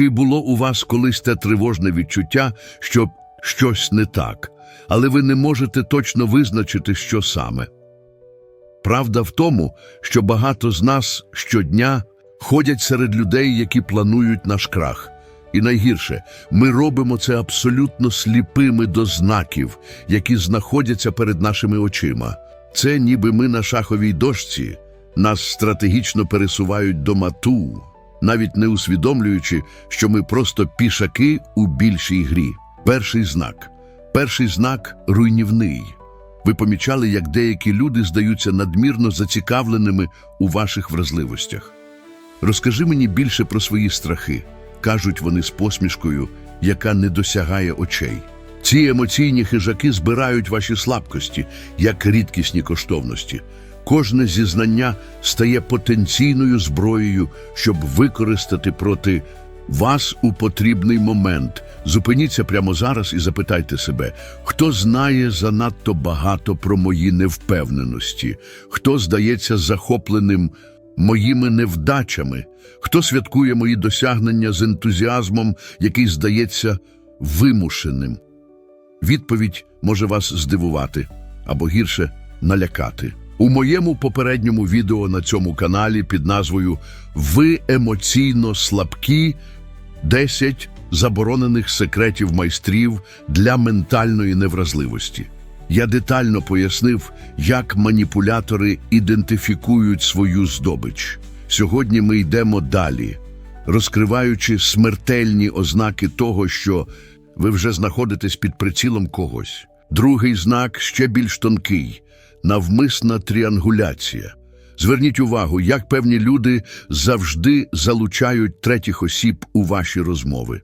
Чи було у вас колись те тривожне відчуття, що щось не так, але ви не можете точно визначити, що саме? Правда в тому, що багато з нас щодня ходять серед людей, які планують наш крах. І найгірше, ми робимо це абсолютно сліпими до знаків, які знаходяться перед нашими очима. Це ніби ми на шаховій дошці, нас стратегічно пересувають до мату, навіть не усвідомлюючи, що ми просто пішаки у більшій грі. Перший знак. Перший знак руйнівний. Ви помічали, як деякі люди здаються надмірно зацікавленими у ваших вразливостях. Розкажи мені більше про свої страхи, кажуть вони з посмішкою, яка не досягає очей. Ці емоційні хижаки збирають ваші слабкості, як рідкісні коштовності. Кожне зізнання стає потенційною зброєю, щоб використати проти вас у потрібний момент. Зупиніться прямо зараз і запитайте себе, хто знає занадто багато про мої невпевненості, хто здається захопленим моїми невдачами, хто святкує мої досягнення з ентузіазмом, який здається вимушеним. Відповідь може вас здивувати або гірше налякати. У моєму попередньому відео на цьому каналі під назвою Ви емоційно слабкі 10 заборонених секретів майстрів для ментальної невразливості. Я детально пояснив, як маніпулятори ідентифікують свою здобич. Сьогодні ми йдемо далі, розкриваючи смертельні ознаки того, що ви вже знаходитесь під прицілом когось. Другий знак ще більш тонкий навмисна тріангуляція. Зверніть увагу, як певні люди завжди залучають третіх осіб у ваші розмови.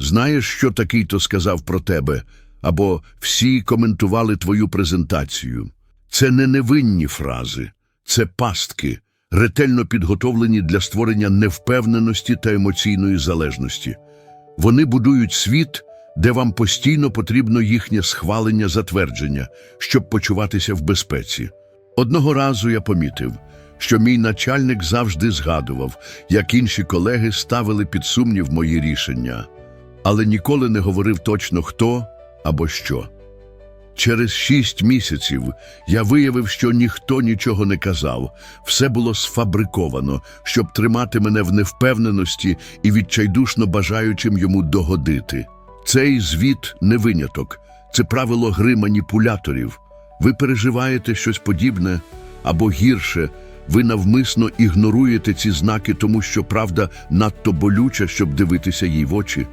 Знаєш, що такий то сказав про тебе, або всі коментували твою презентацію. Це не невинні фрази, це пастки, ретельно підготовлені для створення невпевненості та емоційної залежності. Вони будують світ, де вам постійно потрібно їхнє схвалення затвердження, щоб почуватися в безпеці. Одного разу я помітив, що мій начальник завжди згадував, як інші колеги ставили під сумнів мої рішення, але ніколи не говорив точно хто або що. Через шість місяців я виявив, що ніхто нічого не казав, все було сфабриковано, щоб тримати мене в невпевненості і відчайдушно бажаючим йому догодити. Цей звіт не виняток, це правило гри маніпуляторів. Ви переживаєте щось подібне або гірше, ви навмисно ігноруєте ці знаки, тому що правда надто болюча, щоб дивитися їй в очі.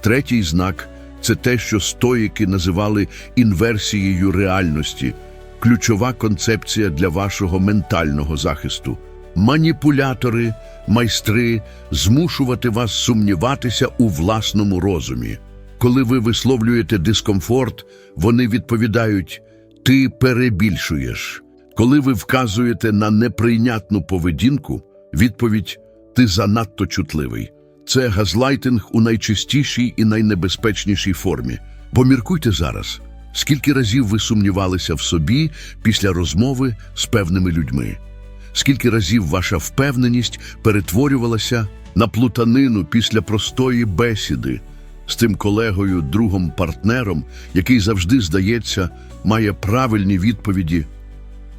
Третій знак це те, що стоїки називали інверсією реальності, ключова концепція для вашого ментального захисту. Маніпулятори, майстри змушувати вас сумніватися у власному розумі. Коли ви висловлюєте дискомфорт, вони відповідають Ти перебільшуєш. Коли ви вказуєте на неприйнятну поведінку, відповідь Ти занадто чутливий. Це газлайтинг у найчистішій і найнебезпечнішій формі. Поміркуйте зараз, скільки разів ви сумнівалися в собі після розмови з певними людьми, скільки разів ваша впевненість перетворювалася на плутанину після простої бесіди з тим колегою, другом, партнером, який завжди, здається, має правильні відповіді.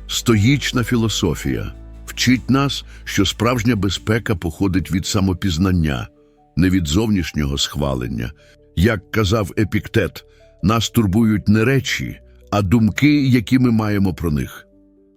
Стоїчна філософія вчить нас, що справжня безпека походить від самопізнання, не від зовнішнього схвалення. Як казав Епіктет, нас турбують не речі, а думки, які ми маємо про них.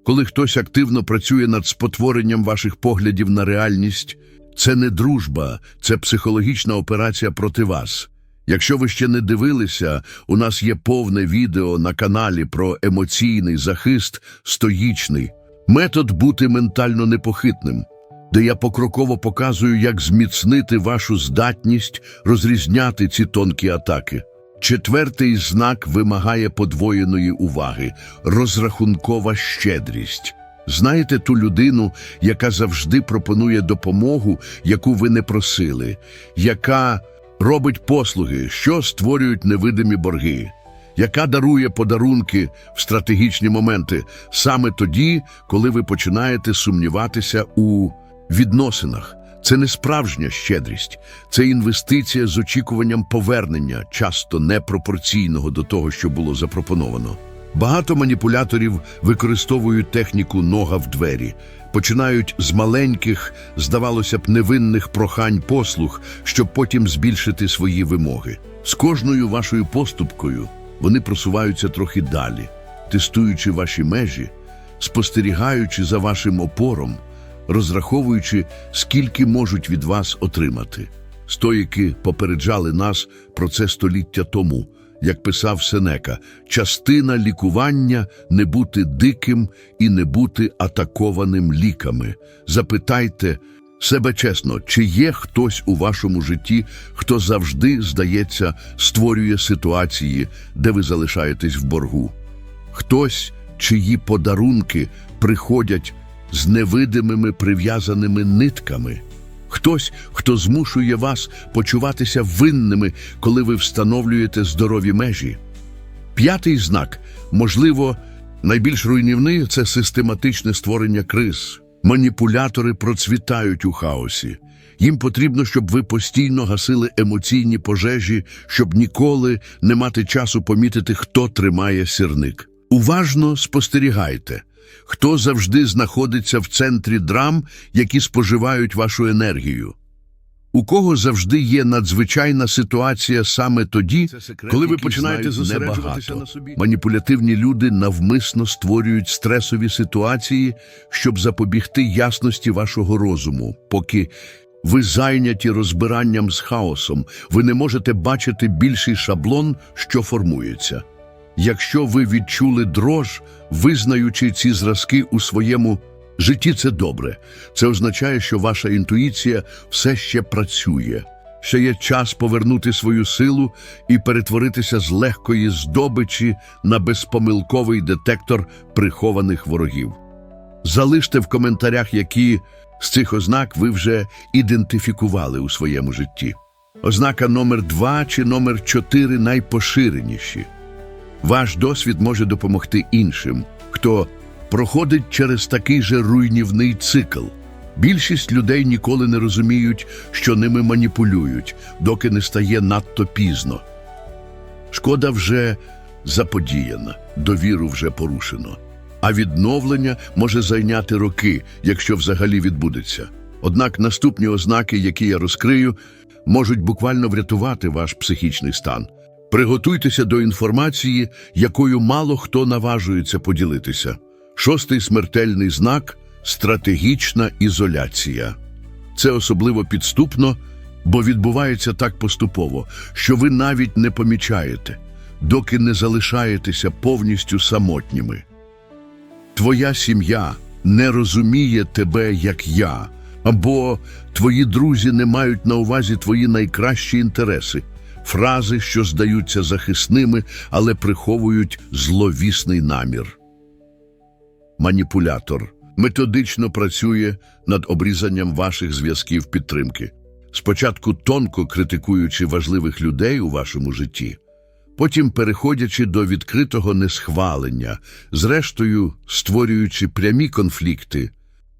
Коли хтось активно працює над спотворенням ваших поглядів на реальність, це не дружба, це психологічна операція проти вас. Якщо ви ще не дивилися, у нас є повне відео на каналі про емоційний захист стоїчний, метод бути ментально непохитним, де я покроково показую, як зміцнити вашу здатність розрізняти ці тонкі атаки. Четвертий знак вимагає подвоєної уваги розрахункова щедрість. Знаєте ту людину, яка завжди пропонує допомогу, яку ви не просили, яка робить послуги, що створюють невидимі борги, яка дарує подарунки в стратегічні моменти саме тоді, коли ви починаєте сумніватися у відносинах. Це не справжня щедрість, це інвестиція з очікуванням повернення, часто непропорційного до того, що було запропоновано. Багато маніпуляторів використовують техніку нога в двері, починають з маленьких, здавалося б, невинних прохань послуг, щоб потім збільшити свої вимоги. З кожною вашою поступкою вони просуваються трохи далі, тестуючи ваші межі, спостерігаючи за вашим опором, розраховуючи, скільки можуть від вас отримати. Стоїки попереджали нас про це століття тому, як писав Сенека, частина лікування не бути диким і не бути атакованим ліками. Запитайте себе чесно, чи є хтось у вашому житті, хто завжди, здається, створює ситуації, де ви залишаєтесь в боргу? Хтось, чиї подарунки приходять з невидимими прив'язаними нитками. Хтось, хто змушує вас почуватися винними, коли ви встановлюєте здорові межі. П'ятий знак, можливо, найбільш руйнівний це систематичне створення криз. Маніпулятори процвітають у хаосі. Їм потрібно, щоб ви постійно гасили емоційні пожежі, щоб ніколи не мати часу помітити, хто тримає сірник. Уважно спостерігайте, хто завжди знаходиться в центрі драм, які споживають вашу енергію. У кого завжди є надзвичайна ситуація саме тоді, коли ви починаєте зосереджуватися на собі. Маніпулятивні люди навмисно створюють стресові ситуації, щоб запобігти ясності вашого розуму, поки ви зайняті розбиранням з хаосом, ви не можете бачити більший шаблон, що формується. Якщо ви відчули дрож, визнаючи ці зразки у своєму житті, це добре. Це означає, що ваша інтуїція все ще працює. Ще є час повернути свою силу і перетворитися з легкої здобичі на безпомилковий детектор прихованих ворогів. Залиште в коментарях, які з цих ознак ви вже ідентифікували у своєму житті. Ознака номер два чи номер чотири найпоширеніші. Ваш досвід може допомогти іншим, хто проходить через такий же руйнівний цикл. Більшість людей ніколи не розуміють, що ними маніпулюють, доки не стає надто пізно. Шкода вже заподіяна, довіру вже порушено. А відновлення може зайняти роки, якщо взагалі відбудеться. Однак наступні ознаки, які я розкрию, можуть буквально врятувати ваш психічний стан. Приготуйтеся до інформації, якою мало хто наважується поділитися. Шостий смертельний знак стратегічна ізоляція. Це особливо підступно, бо відбувається так поступово, що ви навіть не помічаєте, доки не залишаєтеся повністю самотніми. Твоя сім'я не розуміє тебе, як я, або твої друзі не мають на увазі твої найкращі інтереси, фрази, що здаються захисними, але приховують зловісний намір. Маніпулятор методично працює над обрізанням ваших зв'язків підтримки, спочатку тонко критикуючи важливих людей у вашому житті, потім переходячи до відкритого несхвалення, зрештою створюючи прямі конфлікти,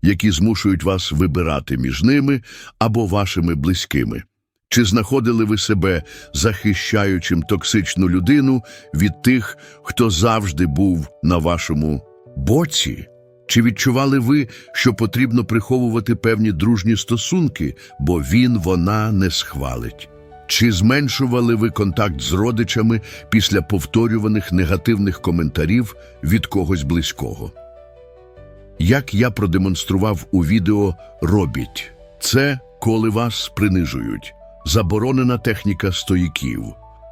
які змушують вас вибирати між ними або вашими близькими. Чи знаходили ви себе захищаючим токсичну людину від тих, хто завжди був на вашому боці? Чи відчували ви, що потрібно приховувати певні дружні стосунки, бо він вона не схвалить? Чи зменшували ви контакт з родичами після повторюваних негативних коментарів від когось близького? Як я продемонстрував у відео «Робіть» – це коли вас принижують. Заборонена техніка стоїків.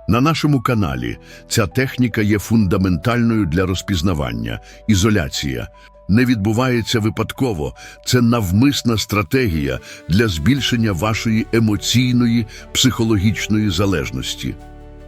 На нашому каналі ця техніка є фундаментальною для розпізнавання. Ізоляція не відбувається випадково. Це навмисна стратегія для збільшення вашої емоційної, психологічної залежності.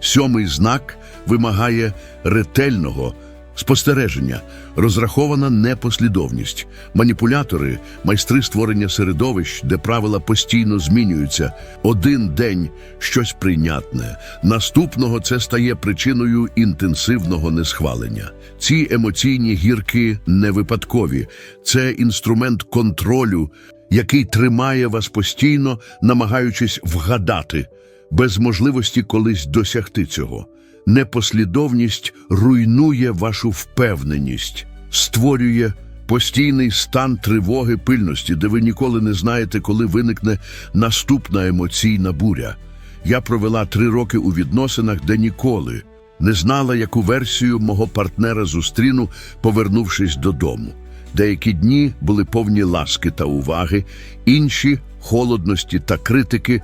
Сьомий знак вимагає ретельного спостереження, розрахована непослідовність. Маніпулятори, майстри створення середовищ, де правила постійно змінюються. Один день щось прийнятне, наступного це стає причиною інтенсивного несхвалення. Ці емоційні гірки не випадкові, це інструмент контролю, який тримає вас постійно, намагаючись вгадати, без можливості колись досягти цього. Непослідовність руйнує вашу впевненість, створює постійний стан тривоги пильності, де ви ніколи не знаєте, коли виникне наступна емоційна буря. Я провела три роки у відносинах, де ніколи не знала, яку версію мого партнера зустріну, повернувшись додому. Деякі дні були повні ласки та уваги, інші холодності та критики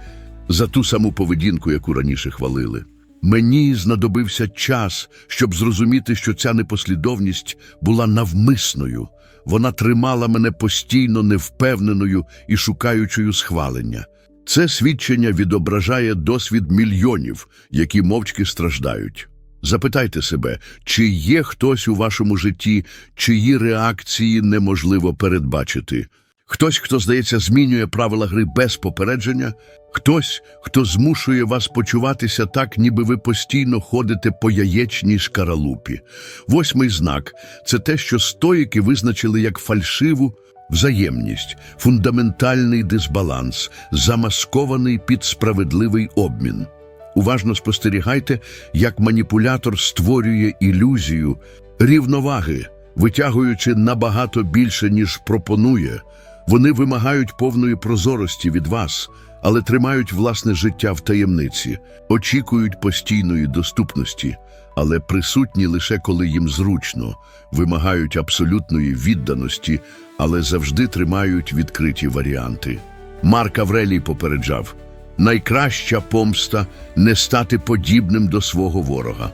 за ту саму поведінку, яку раніше хвалили. Мені знадобився час, щоб зрозуміти, що ця непослідовність була навмисною. Вона тримала мене постійно невпевненою і шукаючою схвалення. Це свідчення відображає досвід мільйонів, які мовчки страждають. Запитайте себе, чи є хтось у вашому житті, чиї реакції неможливо передбачити. Хтось, хто, здається, змінює правила гри без попередження, хтось, хто змушує вас почуватися так, ніби ви постійно ходите по яєчній шкаралупі. Восьмий знак це те, що стоїки визначили як фальшиву взаємність, фундаментальний дисбаланс, замаскований під справедливий обмін. Уважно спостерігайте, як маніпулятор створює ілюзію рівноваги, витягуючи набагато більше, ніж пропонує. Вони вимагають повної прозорості від вас, але тримають власне життя в таємниці, очікують постійної доступності, але присутні лише коли їм зручно, вимагають абсолютної відданості, але завжди тримають відкриті варіанти. Марк Аврелій попереджав найкраща помста не стати подібним до свого ворога.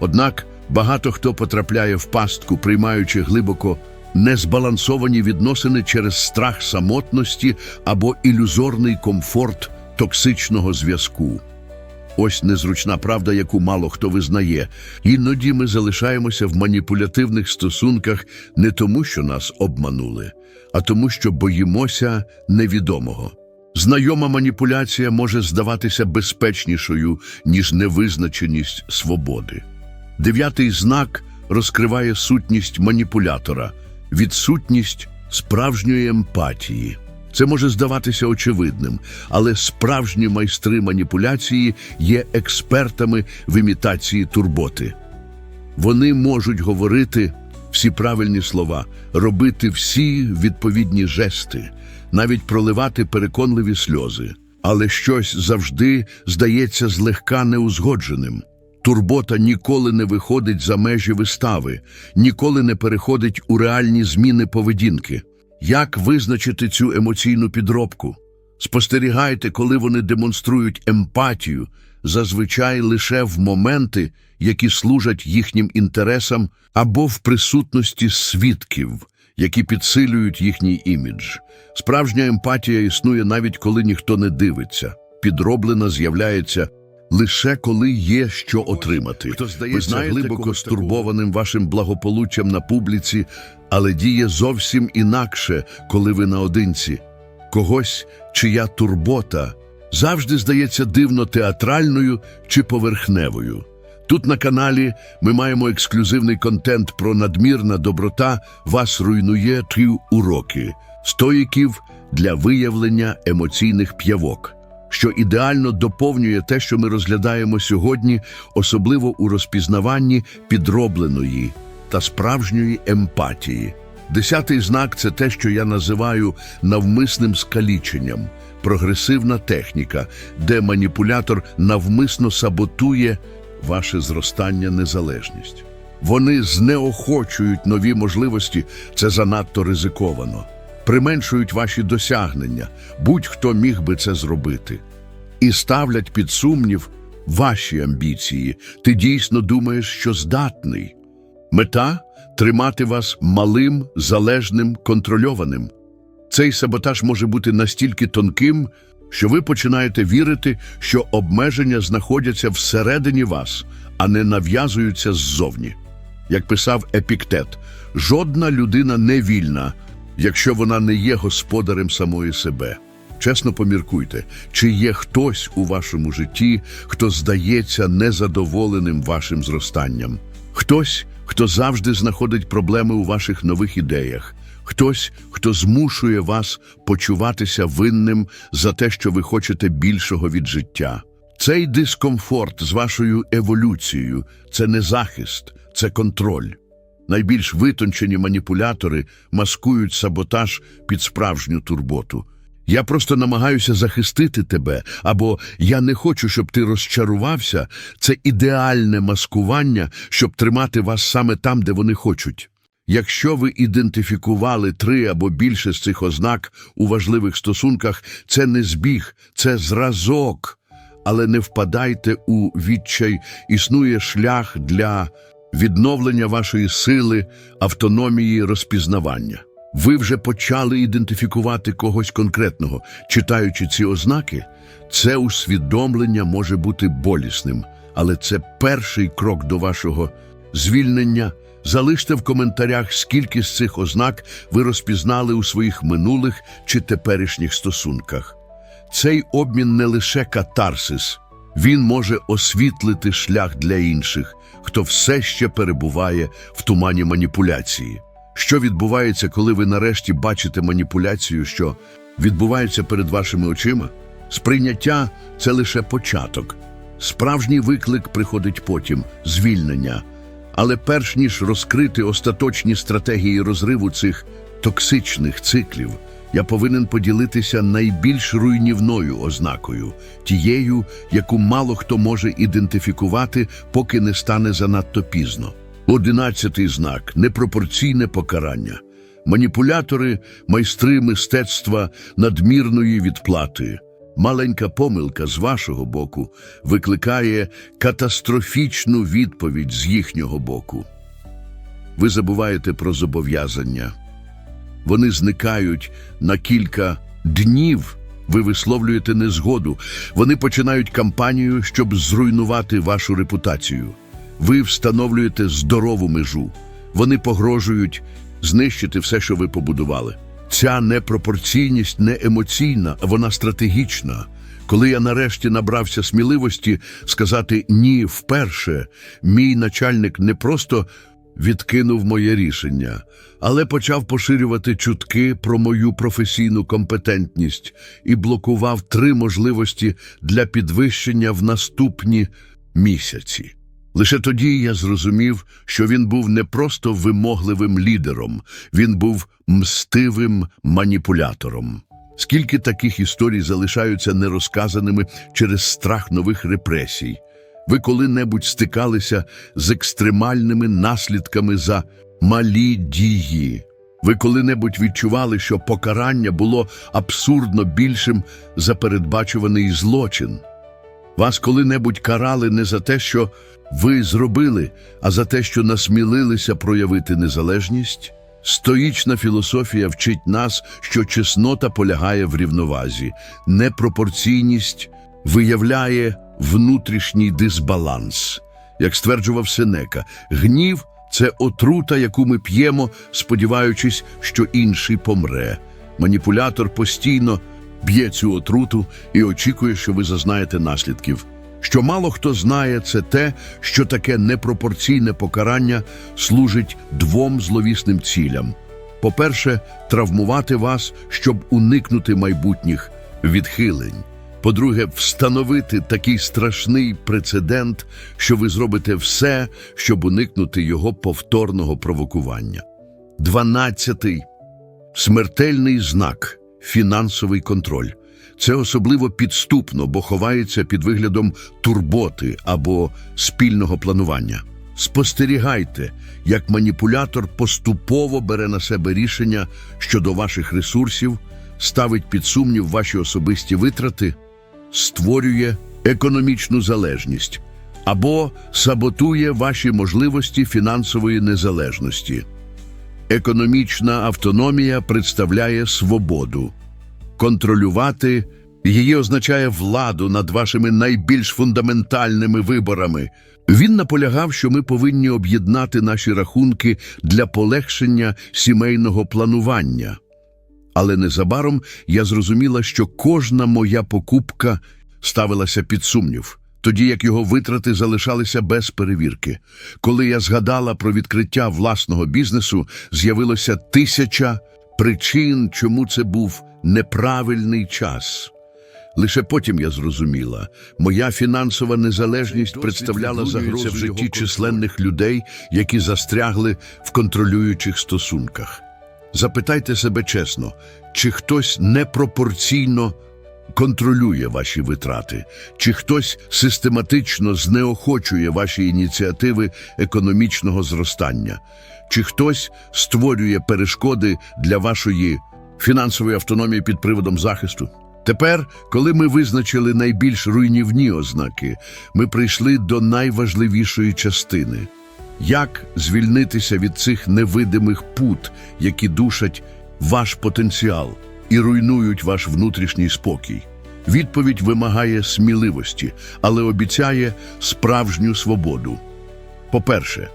Однак багато хто потрапляє в пастку, приймаючи глибоко незбалансовані відносини через страх самотності або ілюзорний комфорт токсичного зв'язку. Ось незручна правда, яку мало хто визнає. Іноді ми залишаємося в маніпулятивних стосунках не тому, що нас обманули, а тому, що боїмося невідомого. Знайома маніпуляція може здаватися безпечнішою, ніж невизначеність свободи. Дев'ятий знак розкриває сутність маніпулятора, відсутність справжньої емпатії. Це може здаватися очевидним, але справжні майстри маніпуляції є експертами в імітації турботи. Вони можуть говорити всі правильні слова, робити всі відповідні жести, навіть проливати переконливі сльози. Але щось завжди здається злегка неузгодженим. Турбота ніколи не виходить за межі вистави, ніколи не переходить у реальні зміни поведінки. Як визначити цю емоційну підробку? Спостерігайте, коли вони демонструють емпатію, зазвичай лише в моменти, які служать їхнім інтересам, або в присутності свідків, які підсилюють їхній імідж. Справжня емпатія існує навіть коли ніхто не дивиться. Підроблена з'являється лише коли є що отримати. Хто здається глибоко стурбованим вашим благополуччям на публіці, але діє зовсім інакше, коли ви наодинці. Когось, чия турбота завжди здається дивно театральною чи поверхневою. Тут на каналі ми маємо ексклюзивний контент про надмірна доброта вас руйнує три уроки стоїків для виявлення емоційних п'явок, що ідеально доповнює те, що ми розглядаємо сьогодні, особливо у розпізнаванні підробленої та справжньої емпатії. Десятий знак це те, що я називаю навмисним скаліченням, прогресивна техніка, де маніпулятор навмисно саботує ваше зростання незалежність. Вони знеохочують нові можливості, це занадто ризиковано, применшують ваші досягнення, будь-хто міг би це зробити, і ставлять під сумнів ваші амбіції. Ти дійсно думаєш, що здатний. Мета тримати вас малим, залежним, контрольованим. Цей саботаж може бути настільки тонким, що ви починаєте вірити, що обмеження знаходяться всередині вас, а не нав'язуються ззовні. Як писав Епіктет, жодна людина не вільна, якщо вона не є господарем самої себе. Чесно поміркуйте, чи є хтось у вашому житті, хто здається незадоволеним вашим зростанням. Хтось, хто завжди знаходить проблеми у ваших нових ідеях, Хтось, хто змушує вас почуватися винним за те, що ви хочете більшого від життя. Цей дискомфорт з вашою еволюцією це не захист, це контроль. Найбільш витончені маніпулятори маскують саботаж під справжню турботу. Я просто намагаюся захистити тебе, або я не хочу, щоб ти розчарувався. Це ідеальне маскування, щоб тримати вас саме там, де вони хочуть. Якщо ви ідентифікували три або більше з цих ознак у важливих стосунках, це не збіг, це зразок. Але не впадайте у відчай, існує шлях для відновлення вашої сили, автономії, розпізнавання. Ви вже почали ідентифікувати когось конкретного. Читаючи ці ознаки, це усвідомлення може бути болісним, але це перший крок до вашого звільнення. Залиште в коментарях, скільки з цих ознак ви розпізнали у своїх минулих чи теперішніх стосунках. Цей обмін не лише катарсис, він може освітлити шлях для інших, хто все ще перебуває в тумані маніпуляції. Що відбувається, коли ви нарешті бачите маніпуляцію, що відбувається перед вашими очима? Сприйняття це лише початок. Справжній виклик приходить потім звільнення. Але перш ніж розкрити остаточні стратегії розриву цих токсичних циклів, я повинен поділитися найбільш руйнівною ознакою, тією, яку мало хто може ідентифікувати, поки не стане занадто пізно. Одинадцятий знак непропорційне покарання. Маніпулятори, майстри мистецтва надмірної відплати. Маленька помилка з вашого боку викликає катастрофічну відповідь з їхнього боку. Ви забуваєте про зобов'язання. Вони зникають на кілька днів. Ви висловлюєте незгоду. Вони починають кампанію, щоб зруйнувати вашу репутацію. Ви встановлюєте здорову межу. Вони погрожують знищити все, що ви побудували. Ця непропорційність не емоційна, вона стратегічна. Коли я нарешті набрався сміливості сказати ні вперше, мій начальник не просто відкинув моє рішення, але почав поширювати чутки про мою професійну компетентність і блокував три можливості для підвищення в наступні місяці. Лише тоді я зрозумів, що він був не просто вимогливим лідером, він був мстивим маніпулятором. Скільки таких історій залишаються нерозказаними через страх нових репресій? Ви коли-небудь стикалися з екстремальними наслідками за малі дії? Ви коли-небудь відчували, що покарання було абсурдно більшим за передбачуваний злочин? Вас коли-небудь карали не за те, що ви зробили, а за те, що насмілилися проявити незалежність? Стоїчна філософія вчить нас, що чеснота полягає в рівновазі, непропорційність виявляє внутрішній дисбаланс. Як стверджував Сенека, гнів це отрута, яку ми п'ємо, сподіваючись, що інший помре. Маніпулятор постійно б'є цю отруту і очікує, що ви зазнаєте наслідків. Що мало хто знає, це те, що таке непропорційне покарання служить двом зловісним цілям. По-перше, травмувати вас, щоб уникнути майбутніх відхилень. По-друге, встановити такий страшний прецедент, що ви зробите все, щоб уникнути його повторного провокування. Дванадцятий смертельний знак фінансовий контроль. Це особливо підступно, бо ховається під виглядом турботи або спільного планування. Спостерігайте, як маніпулятор поступово бере на себе рішення щодо ваших ресурсів, ставить під сумнів ваші особисті витрати, створює економічну залежність або саботує ваші можливості фінансової незалежності. Економічна автономія представляє свободу. Контролювати її означає владу над вашими найбільш фундаментальними виборами. Він наполягав, що ми повинні об'єднати наші рахунки для полегшення сімейного планування. Але незабаром я зрозуміла, що кожна моя покупка ставилася під сумнів, тоді як його витрати залишалися без перевірки. Коли я згадала про відкриття власного бізнесу, з'явилося тисяча причин, чому це був неправильний час. Лише потім я зрозуміла, моя фінансова незалежність представляла загрозу в житті численних людей, які застрягли в контролюючих стосунках. Запитайте себе чесно, чи хтось непропорційно контролює ваші витрати, чи хтось систематично знеохочує ваші ініціативи економічного зростання, чи хтось створює перешкоди для вашої фінансової автономії під приводом захисту. Тепер, коли ми визначили найбільш руйнівні ознаки, ми прийшли до найважливішої частини як звільнитися від цих невидимих пут, які душать ваш потенціал і руйнують ваш внутрішній спокій. Відповідь вимагає сміливості, але обіцяє справжню свободу. По-перше,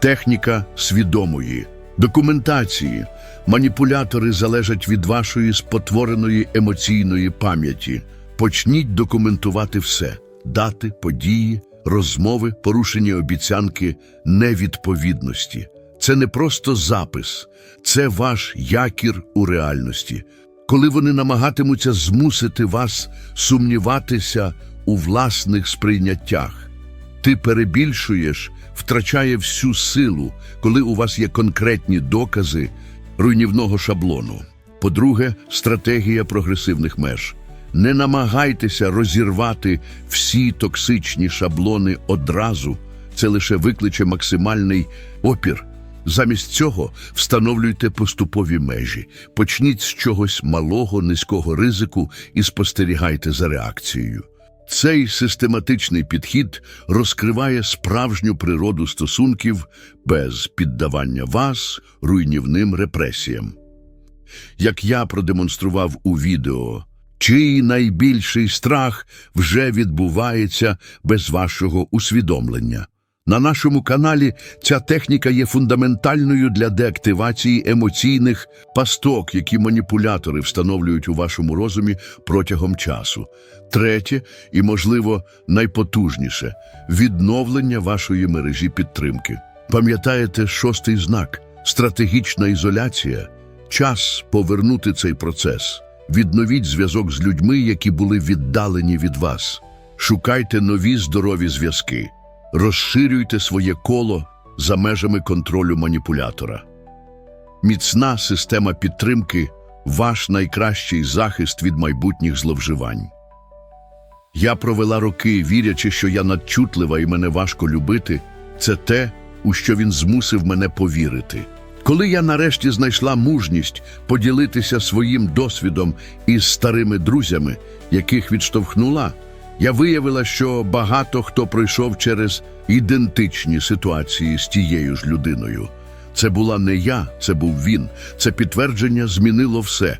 техніка свідомої документації. Маніпулятори залежать від вашої спотвореної емоційної пам'яті. Почніть документувати все: дати, події, розмови, порушені обіцянки, невідповідності. Це не просто запис, це ваш якір у реальності. Коли вони намагатимуться змусити вас сумніватися у власних сприйняттях, ти перебільшуєш, втрачає всю силу, коли у вас є конкретні докази руйнівного шаблону. По-друге, стратегія прогресивних меж. Не намагайтеся розірвати всі токсичні шаблони одразу. Це лише викличе максимальний опір. Замість цього встановлюйте поступові межі. Почніть з чогось малого, низького ризику і спостерігайте за реакцією. Цей систематичний підхід розкриває справжню природу стосунків без піддавання вас руйнівним репресіям. Як я продемонстрував у відео, чий найбільший страх вже відбувається без вашого усвідомлення. На нашому каналі ця техніка є фундаментальною для деактивації емоційних пасток, які маніпулятори встановлюють у вашому розумі протягом часу. Третє і, можливо, найпотужніше відновлення вашої мережі підтримки. Пам'ятаєте шостий знак стратегічна ізоляція. Час повернути цей процес. Відновіть зв'язок з людьми, які були віддалені від вас. Шукайте нові здорові зв'язки. Розширюйте своє коло за межами контролю маніпулятора. Міцна система підтримки ваш найкращий захист від майбутніх зловживань. Я провела роки, вірячи, що я надчутлива і мене важко любити. Це те, у що він змусив мене повірити. Коли я нарешті знайшла мужність поділитися своїм досвідом із старими друзями, яких відштовхнула, я виявила, що багато хто пройшов через ідентичні ситуації з тією ж людиною. Це була не я, це був він. Це підтвердження змінило все.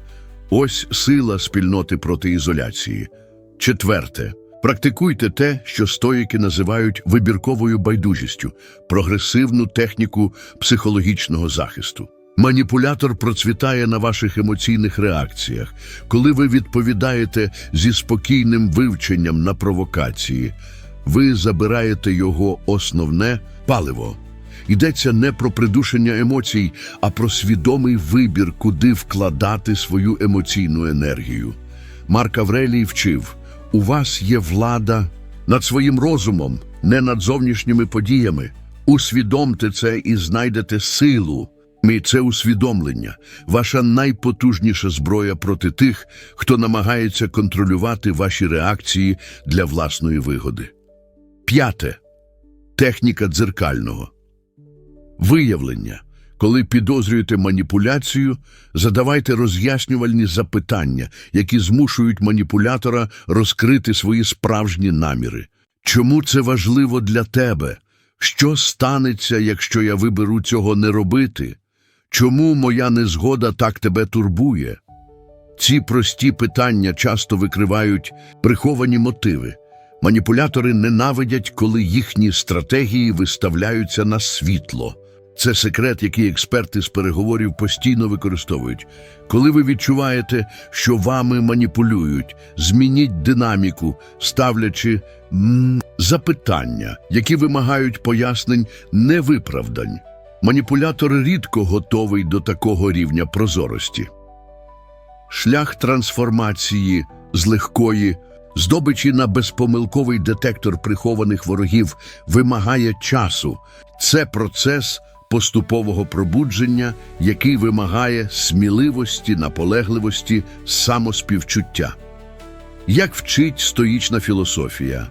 Ось сила спільноти проти ізоляції. Четверте. Практикуйте те, що стоїки називають вибірковою байдужістю, прогресивну техніку психологічного захисту. Маніпулятор процвітає на ваших емоційних реакціях, коли ви відповідаєте зі спокійним вивченням на провокації, ви забираєте його основне паливо. Йдеться не про придушення емоцій, а про свідомий вибір, куди вкладати свою емоційну енергію. Марк Аврелій вчив: у вас є влада над своїм розумом, не над зовнішніми подіями. Усвідомте це і знайдете силу. І це усвідомлення, ваша найпотужніша зброя проти тих, хто намагається контролювати ваші реакції для власної вигоди. П'яте. Техніка дзеркального. Виявлення. Коли підозрюєте маніпуляцію, задавайте роз'яснювальні запитання, які змушують маніпулятора розкрити свої справжні наміри. Чому це важливо для тебе? Що станеться, якщо я виберу цього не робити? Чому моя незгода так тебе турбує? Ці прості питання часто викривають приховані мотиви. Маніпулятори ненавидять, коли їхні стратегії виставляються на світло. Це секрет, який експерти з переговорів постійно використовують. Коли ви відчуваєте, що вами маніпулюють, змініть динаміку, ставлячи м, запитання, які вимагають пояснень, не виправдань. Маніпулятор рідко готовий до такого рівня прозорості. Шлях трансформації з легкої здобичі на безпомилковий детектор прихованих ворогів вимагає часу. Це процес поступового пробудження, який вимагає сміливості, наполегливості, самоспівчуття. Як вчить стоїчна філософія,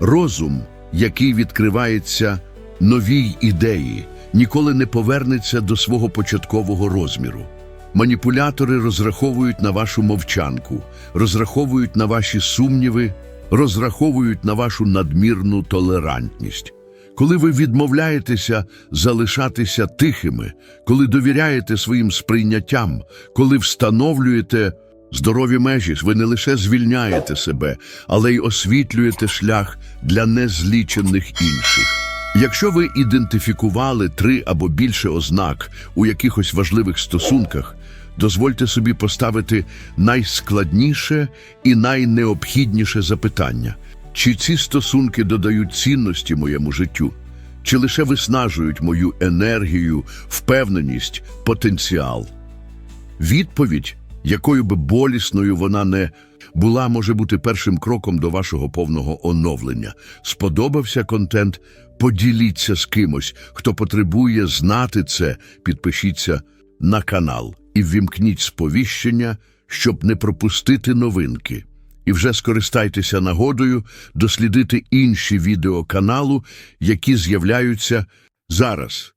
розум, який відкривається новій ідеї, ніколи не повернеться до свого початкового розміру. Маніпулятори розраховують на вашу мовчанку, розраховують на ваші сумніви, розраховують на вашу надмірну толерантність. Коли ви відмовляєтеся залишатися тихими, коли довіряєте своїм сприйняттям, коли встановлюєте здорові межі, ви не лише звільняєте себе, але й освітлюєте шлях для незлічених інших. Якщо ви ідентифікували три або більше ознак у якихось важливих стосунках, дозвольте собі поставити найскладніше і найнеобхідніше запитання: чи ці стосунки додають цінності моєму життю, чи лише виснажують мою енергію, впевненість, потенціал? Відповідь, якою би болісною вона не була, може бути першим кроком до вашого повного оновлення. Сподобався контент? Поділіться з кимось, хто потребує знати це. Підпишіться на канал і ввімкніть сповіщення, щоб не пропустити новинки. І вже скористайтеся нагодою дослідити інші відео каналу, які з'являються зараз.